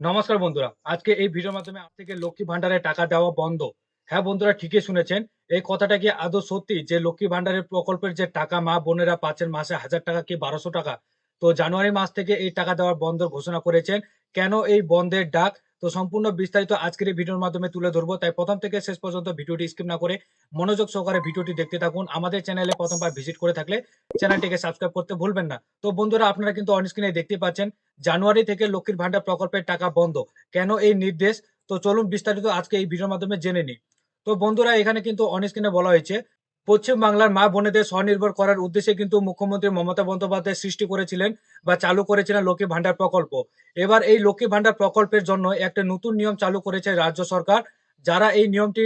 নমস্কার বন্ধুরা। আজকে এই ভিডিওর মাধ্যমে আজ থেকে লক্ষ্মী ভান্ডারে টাকা দেওয়া বন্ধ। হ্যাঁ বন্ধুরা, ঠিকই শুনেছেন। এই কথাটা কি আদৌ সত্যি যে লক্ষ্মী ভান্ডারের প্রকল্পের যে টাকা মা বোনেরা পাচ্ছেন মাসে হাজার টাকা কি বারোশো টাকা? তো জানুয়ারি মাস থেকে এই টাকা দেওয়ার বন্ধ ঘোষণা করেছেন। কেন এই বন্ধের ডাক? তো সম্পূর্ণ বিস্তারিত আজকের এই ভিডিওর মাধ্যমে তুলে ধরবো। তাই প্রথম থেকে শেষ পর্যন্ত ভিডিওটি স্কিপ না করে মনোযোগ সহকারে ভিডিওটি দেখতে থাকুন। আমাদের চ্যানেলে প্রথমবার ভিজিট করে থাকলে চ্যানেলটিকে সাবস্ক্রাইব করতে ভুলবেন না। তো বন্ধুরা, আপনারা কিন্তু অন স্ক্রিনে দেখতে পাচ্ছেন, জানুয়ারি থেকে লক্ষ্মীর ভান্ডার প্রকল্পের টাকা বন্ধ। কেন এই নির্দেশ? তো চলুন বিস্তারিত আজকে এই ভিডিওর মাধ্যমে জেনে নিই। তো বন্ধুরা, এখানে কিন্তু অন স্ক্রিনে বলা হয়েছে পশ্চিম বাংলার মা বোনেদের স্বনির্ভর করার উদ্দেশ্যে কিন্তু মুখ্যমন্ত্রী মমতা বন্দ্যোপাধ্যায় সৃষ্টি করেছিলেন বা চালু করেছিলেন লক্ষ্মী ভান্ডার প্রকল্প। এবার এই লক্ষ্মী ভান্ডার প্রকল্পের জন্য একটা নতুন নিয়ম চালু করেছে রাজ্য সরকার। যারা এই নিয়মটি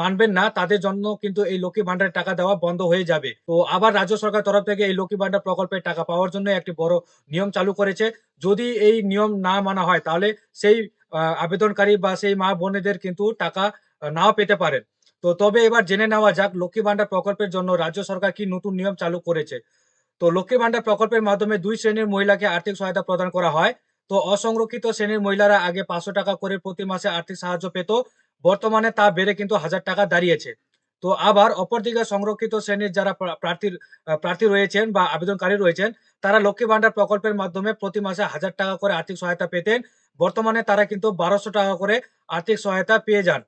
মানবেন না, তাদের জন্য কিন্তু এই লক্ষ্মী ভান্ডারের টাকা দেওয়া বন্ধ হয়ে যাবে। তো আবার রাজ্য সরকার তরফ থেকে এই লক্ষ্মী ভান্ডার প্রকল্পের টাকা পাওয়ার জন্য একটি বড় নিয়ম চালু করেছে। যদি এই নিয়ম না মানা হয়, তাহলে সেই আবেদনকারী বা সেই মা বোনেদের কিন্তু টাকা নাও পেতে পারেন। তো তবে এবার জেনে নেওয়া যাক লক্ষ্মী ভান্ডার প্রকল্পের জন্য রাজ্য সরকার কি নতুন নিয়ম চালু করেছে। তো লক্ষ্মী ভান্ডার প্রকল্পের মাধ্যমে দুই শ্রেণির মহিলাকে আর্থিক সহায়তা প্রদান করা হয়। তো অসংরক্ষিত শ্রেণির মহিলারা আগে পাঁচশো টাকা করে প্রতি মাসে আর্থিক সাহায্য পেত, বর্তমানে তা বেড়ে কিন্তু হাজার টাকা দাঁড়িয়েছে। তো আবার অপরদিকে সংরক্ষিত শ্রেণির যারা প্রা- প্রার্থীর প্রার্থী রয়েছেন বা আবেদনকারী রয়েছেন, তারা লক্ষ্মী ভান্ডার প্রকল্পের মাধ্যমে প্রতি মাসে হাজার টাকা করে আর্থিক সহায়তা পেতেন। বর্তমানে তারা কিন্তু বারোশো টাকা করে আর্থিক সহায়তা পেয়ে যান।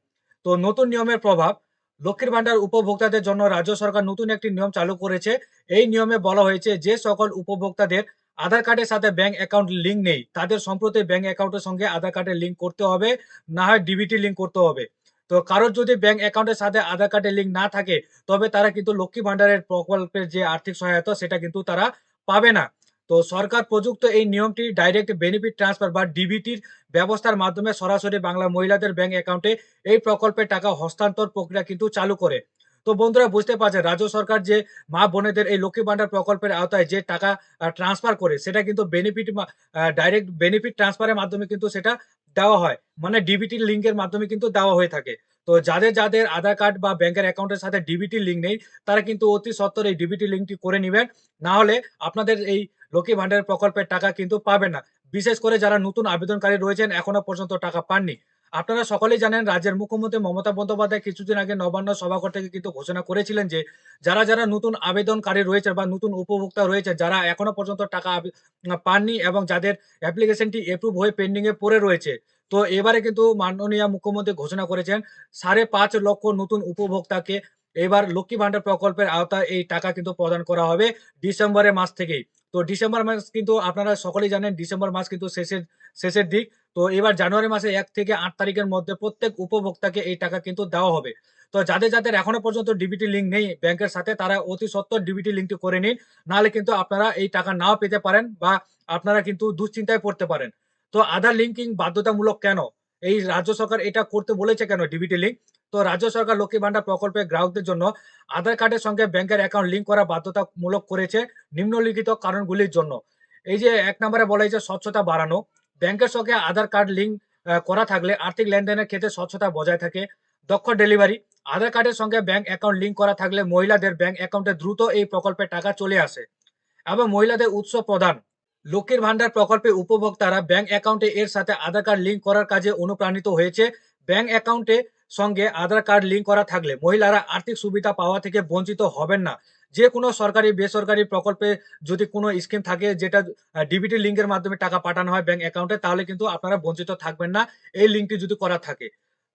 তো নতুন নিয়মের প্রভাব, লক্ষ্মীর ভান্ডার উপভোক্তাদের জন্য রাজ্য সরকার নতুন একটি নিয়ম চালু করেছে। এই নিয়মে বলা হয়েছে, যে সকল উপভোক্তাদের আধার কার্ডের সাথে ব্যাংক অ্যাকাউন্ট লিঙ্ক নেই। তাদের সম্প্রতি ব্যাংক অ্যাকাউন্টের সঙ্গে আধার কার্ডের লিঙ্ক করতে হবে, না হয় ডিবিটি লিঙ্ক করতে হবে। তো কারোর যদি ব্যাংক অ্যাকাউন্টের সাথে আধার কার্ডের লিঙ্ক না থাকে, তবে তারা কিন্তু লক্ষ্মী ভান্ডারের প্রকল্পের যে আর্থিক সহায়তা, সেটা কিন্তু তারা পাবে না। তো সরকার প্রযুক্ত এই নিয়মটি ডাইরেক্ট বেনিফিট ট্রান্সফার বা ডিবিটির ব্যবস্থার মাধ্যমে সরাসরি বাংলা মহিলাদের ব্যাংক অ্যাকাউন্টে এই প্রকল্পের টাকা হস্তান্তর প্রক্রিয়া কিন্তু চালু করে। তো বন্ধুরা, বুঝতে পারছেন, রাজ্য সরকার যে মা বোনেদের এই লক্ষ্মী ভান্ডার প্রকল্পের আওতায় যে টাকা ট্রান্সফার করে, সেটা কিন্তু বেনিফিট ডাইরেক্ট বেনিফিট ট্রান্সফারের মাধ্যমে কিন্তু সেটা দেওয়া হয়। মানে ডিবিটি লিঙ্কের মাধ্যমে কিন্তু দেওয়া হয়ে থাকে। তো যাদের যাদের আধার কার্ড বা ব্যাংকের অ্যাকাউন্টের সাথে ডিবিটি লিঙ্ক নেই, তারা কিন্তু অতি সত্বর এই ডিবিটি লিঙ্কটি করে নেবেন। না হলে আপনাদের এই লক্ষ্মী ভান্ডারের প্রকল্পের টাকা কিন্তু পাবেন না। বিশেষ করে যারা নতুন আবেদনকারী রয়েছেন, এখনও পর্যন্ত টাকা পাননি। আপনারা সকলেই জানেন, রাজ্যের মুখ্যমন্ত্রী মমতা বন্দ্যোপাধ্যায় কিছুদিন আগে নবান্ন সভাঘর থেকে কিন্তু ঘোষণা করেছিলেন যে, যারা যারা নতুন আবেদনকারী রয়েছে বা নতুন উপভোক্তা রয়েছে, যারা এখনও পর্যন্ত টাকা পাননি এবং যাদের অ্যাপ্লিকেশনটি এপ্রুভ হয়ে পেন্ডিংয়ে পড়ে রয়েছে। তো এবারে কিন্তু মাননীয় মুখ্যমন্ত্রী ঘোষণা করেছেন, সাড়ে পাঁচ লক্ষ নতুন উপভোক্তাকে এবার লক্ষ্মী ভান্ডার প্রকল্পের আওতায় এই টাকা কিন্তু প্রদান করা হবে ডিসেম্বরের মাস থেকেই। তো ডিসেম্বর মাস কিন্তু আপনারা সকলেই জানেন, ডিসেম্বর মাস কিন্তু শেষের শেষের দিক। তো এবার জানুয়ারি মাসে এক থেকে আট তারিখের মধ্যে প্রত্যেক উপভোক্তাকে এই টাকা কিন্তু দেওয়া হবে। তো যাদের যাদের এখনও পর্যন্ত ডিবিটি লিঙ্ক নেই ব্যাংকের সাথে, তারা অতি সত্বর ডিবিটি লিঙ্কটি করে নিন। নাহলে কিন্তু আপনারা এই টাকা নাও পেতে পারেন বা আপনারা কিন্তু দুশ্চিন্তায় পড়তে পারেন। তো আধার লিঙ্কিং বাধ্যতামূলক কেন? এই রাজ্য সরকার এটা করতে বলেছে কেন ডিবিটি লিঙ্ক তো রাজ্য সরকার লক্ষ্মী ভান্ডার প্রকল্পের গ্রাহকদের জন্য আধার কার্ডের সঙ্গে ব্যাংকের অ্যাকাউন্ট লিঙ্ক করা বাধ্যতামূলক করেছে নিম্নলিখিত কারণগুলির জন্য। এই যে এক নম্বরে বলা হয়েছে স্বচ্ছতা বাড়ানো, ব্যাংকের সঙ্গে আধার কার্ড লিঙ্ক করা থাকলে আর্থিক লেনদেনের ক্ষেত্রে স্বচ্ছতা বজায় থাকে। দক্ষ ডেলিভারি আধার কার্ডের সঙ্গে ব্যাংক অ্যাকাউন্ট লিঙ্ক করা থাকলে মহিলাদের ব্যাংক অ্যাকাউন্টে দ্রুত এই প্রকল্পে টাকা চলে আসে এবং মহিলাদের উৎস প্রদান। লক্ষ্মীর ভান্ডার প্রকল্পে উপভোক্তারা ব্যাংক অ্যাকাউন্টে এর সাথে আধার কার্ড লিঙ্ক করার কাজে অনুপ্রাণিত হয়েছে। ব্যাংক অ্যাকাউন্টে সঙ্গে আধার কার্ড লিঙ্ক করা থাকলে মহিলারা আর্থিক সুবিধা পাওয়া থেকে বঞ্চিত হবেন না। যে কোনো সরকারি, বেসরকারি প্রকল্পে যদি কোনো স্কিম থাকে যেটা ডিবিটি লিঙ্কের মাধ্যমে টাকা পাঠানো হয় ব্যাংক অ্যাকাউন্টে, তাহলে কিন্তু আপনারা বঞ্চিত থাকবেন না। এই লিঙ্কটি যদি করা থাকে।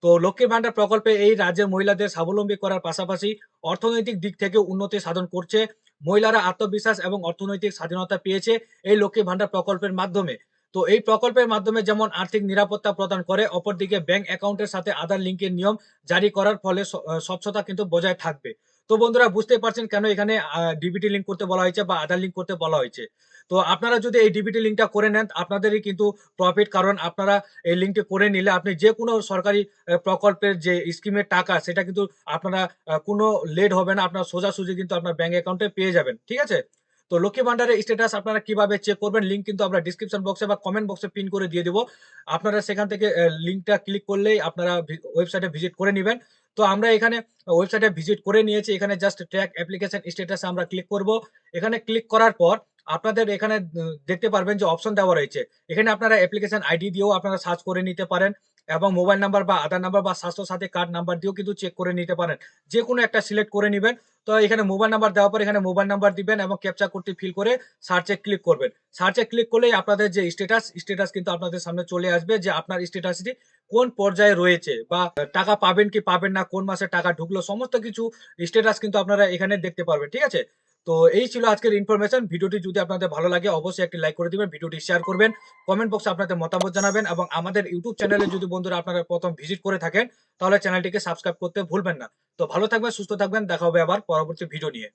তো লক্ষ্মীর ভান্ডার প্রকল্পে এই রাজ্যের মহিলাদের স্বাবলম্বী করার পাশাপাশি অর্থনৈতিক দিক থেকে উন্নতি সাধন করছে। মহিলারা আত্মবিশ্বাস এবং অর্থনৈতিক স্বাধীনতা পেয়েছে এই লক্ষ্মী ভান্ডার প্রকল্পের মাধ্যমে। তো এই প্রকল্পের মাধ্যমে যেমন আর্থিক নিরাপত্তা প্রদান করে, অপরদিকে ব্যাংক অ্যাকাউন্টের সাথে আধার লিঙ্কের নিয়ম জারি করার ফলে স্বচ্ছতা কিন্তু বজায় থাকবে। তো বন্ধুরা, বুঝতে পারছেন কেন এখানে ডিবিটি লিঙ্ক করতে বলা হয়েছে বা আধার লিঙ্ক করতে বলা হয়েছে? তো আপনারা যদি এই ডিবিটি লিঙ্কটা করে নেন, আপনাদেরই কিন্তু প্রফিট কারণ আপনারা এই লিঙ্কটি করে নিলে আপনি যে কোনো সরকারি প্রকল্পের যে স্কিমের টাকা, সেটা কিন্তু আপনারা কোনো লেট হবে না, আপনার সোজাসুজি কিন্তু আপনার ব্যাংক অ্যাকাউন্টে পেয়ে যাবেন। ঠিক আছে? তো লক্ষ্মী ভান্ডারের স্ট্যাটাস আপনারা কীভাবে চেক করবেন? লিঙ্ক কিন্তু আমরা ডিসক্রিপশন বক্সে বা কমেন্ট বক্সে পিন করে দিয়ে দেবো। আপনারা সেখান থেকে লিঙ্কটা ক্লিক করলেই আপনারা ওয়েবসাইটে ভিজিট করে নেবেন। তো আমরা এখানে ওয়েবসাইটে ভিজিট করে নিয়েছি। এখানে জাস্ট ট্র্যাক অ্যাপ্লিকেশন স্ট্যাটাস আমরা ক্লিক করব। এখানে ক্লিক করার পর আপনাদের এখানে দেখতে পারবেন যে অপশন দেওয়া রয়েছে। এখানে আপনারা অ্যাপ্লিকেশন আইডি দিয়েও আপনারা সার্চ করে নিতে পারেন। এবং মোবাইল নাম্বার বা আধার নাম্বার বা স্বাস্থ্য সাথী কার্ড নাম্বার দিয়েও কিন্তু চেক করে নিতে পারেন। যে কোনো একটা সিলেক্ট করে নেবেন। তো এখানে মোবাইল নাম্বার দেওয়ার পর এখানে মোবাইল নাম্বার দিবেন এবং ক্যাপচার করতে ফিল করে সার্চে ক্লিক করবেন। সার্চে ক্লিক করলেই আপনাদের যে স্ট্যাটাস স্ট্যাটাস কিন্তু আপনাদের সামনে চলে আসবে যে আপনার স্ট্যাটাসটি কোন পর্যায়ে রয়েছে বা টাকা পাবেন কি পাবেন না, কোন মাসে টাকা ঢুকলো, সমস্ত কিছু স্ট্যাটাস কিন্তু আপনারা এখানে দেখতে পারবেন, ঠিক আছে? তো এই ছিল আজকের ইনফরমেশন ভিডিওটি যদি আপনাদের ভালো লাগে, অবশ্যই একটি লাইক করে দিবেন, ভিডিওটি শেয়ার করবেন কমেন্ট বক্সে আপনাদের মতামত জানাবেন এবং আমাদের ইউটিউব চ্যানেলে যদি বন্ধুরা আপনারা প্রথম ভিজিট করে থাকেন, তাহলে চ্যানেলটিকে সাবস্ক্রাইব করতে ভুলবেন না। তো ভালো থাকবেন, সুস্থ থাকবেন, দেখা হবে আবার পরবর্তী ভিডিও নিয়ে।